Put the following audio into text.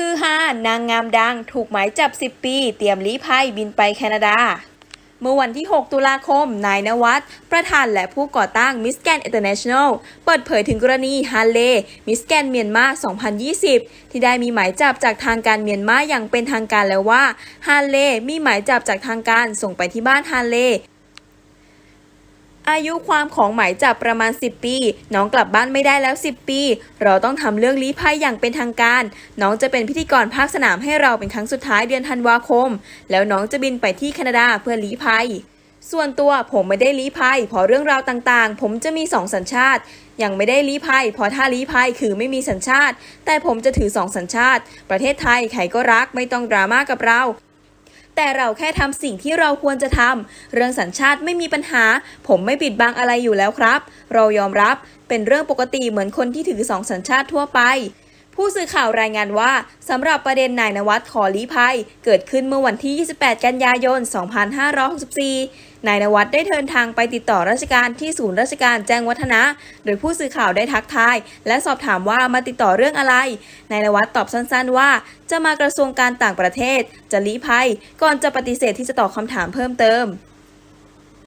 ฮือฮานางงามดังถูกหมายจับ 10 ปี เตรียมลี้ภัยบินไปแคนาดา เมื่อวันที่ 6 ตุลาคม นายนวัดประธานและผู้ก่อตั้งมิสแกนอินเตอร์เนชั่นแนลเปิดเผยถึงกรณีฮาเลมิสแกนเมียนมา 2020 ที่ได้มีหมายจับจากทางการเมียนมาอย่างเป็นทางการแล้วว่าฮาเลมีหมายจับจากทางการส่งไปที่บ้านฮาเล อายุความของหมายจับประมาณ 10 ปี น้องกลับบ้านไม่ได้แล้ว 10 ปี เราต้องทำเรื่องลี้ภัยอย่างเป็นทางการ น้องจะเป็นพิธีกรภาคสนามให้เราเป็นครั้งสุดท้ายเดือนธันวาคม แล้วน้องจะบินไปที่แคนาดาเพื่อลี้ภัย ส่วนตัวผมไม่ได้ลี้ภัยเพราะเรื่องราวต่างๆ ผมจะมีสองสัญชาติยังไม่ได้ลี้ภัยเพราะถ้าลี้ภัยคือไม่มีสัญชาติ แต่ผมจะถือสองสัญชาติ ประเทศไทยใครก็รักไม่ต้องดราม่ากับเรา แต่เราแค่ทำสิ่งที่เราควรจะทำเรื่องสัญชาติไม่มีปัญหา ผมไม่ปิดบังอะไรอยู่แล้วครับ เรายอมรับเป็นเรื่องปกติเหมือนคนที่ถือสองสัญชาติทั่วไปผู้สื่อข่าวรายงานว่าสำหรับประเด็นนายนวัดขอลี้ภัย เกิดขึ้นเมื่อวันที่ 28 กันยายน 2564 นายนวัดได้เดินทางไปติดต่อราชการที่ศูนย์ราชการแจ้งวัฒนะ โดยผู้สื่อข่าวได้ทักทาย และสอบถามว่ามาติดต่อเรื่องอะไร นายนวัดตอบสั้นๆว่า จะมากระทรวงการต่างประเทศ จะลี้ภัย ก่อนจะปฏิเสธที่จะตอบคำถามเพิ่มเติม